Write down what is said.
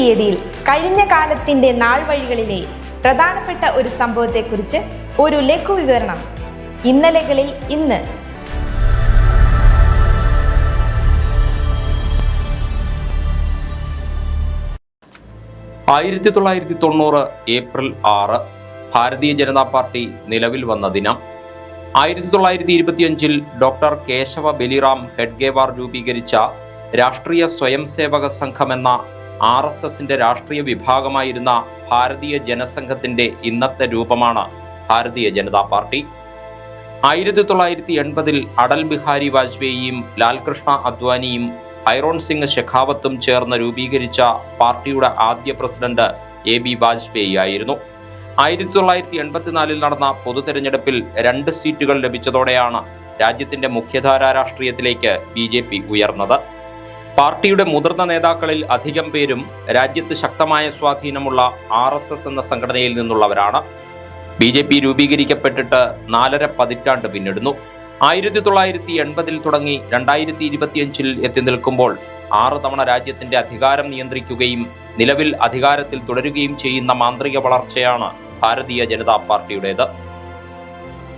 തീയതിയിൽ കഴിഞ്ഞ കാലത്തിന്റെ നാൾ വഴികളിലെ പ്രധാനപ്പെട്ട ഒരു സംഭവത്തെക്കുറിച്ച് ഒരു ലഘു വിവരണം ഇന്നലകളിൽ ഇന്ന്. ആയിരത്തി തൊള്ളായിരത്തി തൊണ്ണൂറ് ഏപ്രിൽ ആറ് ഭാരതീയ ജനതാ പാർട്ടി നിലവിൽ വന്ന ദിനം. ആയിരത്തി തൊള്ളായിരത്തി ഇരുപത്തിയഞ്ചിൽ ഡോക്ടർ കേശവ ബലിറാം ഹെഡ്ഗേവാർ രൂപീകരിച്ച രാഷ്ട്രീയ സ്വയം സംഘം എന്ന ആർ എസ് എസിന്റെ രാഷ്ട്രീയ വിഭാഗമായിരുന്ന ഭാരതീയ ജനസംഘത്തിന്റെ ഇന്നത്തെ രൂപമാണ് ഭാരതീയ ജനതാ പാർട്ടി. ആയിരത്തി തൊള്ളായിരത്തി എൺപതിൽ അടൽ ബിഹാരി വാജ്പേയിയും ലാൽകൃഷ്ണ അദ്വാനിയും ഹൈറോൺ സിംഗ് ഷെഖാവത്തും ചേർന്ന് രൂപീകരിച്ച പാർട്ടിയുടെ ആദ്യ പ്രസിഡന്റ് എ ബി വാജ്പേയി ആയിരുന്നു. ആയിരത്തി തൊള്ളായിരത്തി എൺപത്തിനാലിൽ നടന്ന പൊതു തെരഞ്ഞെടുപ്പിൽ രണ്ട് സീറ്റുകൾ ലഭിച്ചതോടെയാണ് രാജ്യത്തിന്റെ മുഖ്യധാരാ രാഷ്ട്രീയത്തിലേക്ക് ബി ഉയർന്നത്. പാർട്ടിയുടെ മുതിർന്ന നേതാക്കളിൽ അധികം പേരും രാജ്യത്ത് ശക്തമായ സ്വാധീനമുള്ള ആർ എസ് എസ് എന്ന സംഘടനയിൽ നിന്നുള്ളവരാണ്. ബി ജെ പി രൂപീകരിക്കപ്പെട്ടിട്ട് നാലര പതിറ്റാണ്ട് പിന്നിടുന്നു. ആയിരത്തി തൊള്ളായിരത്തി എൺപതിൽ തുടങ്ങി രണ്ടായിരത്തി ഇരുപത്തിയഞ്ചിൽ എത്തി നിൽക്കുമ്പോൾ ആറ് തവണ രാജ്യത്തിന്റെ അധികാരം നിയന്ത്രിക്കുകയും നിലവിൽ അധികാരത്തിൽ തുടരുകയും ചെയ്യുന്ന മാന്ത്രിക വളർച്ചയാണ് ഭാരതീയ ജനതാ പാർട്ടിയുടേത്.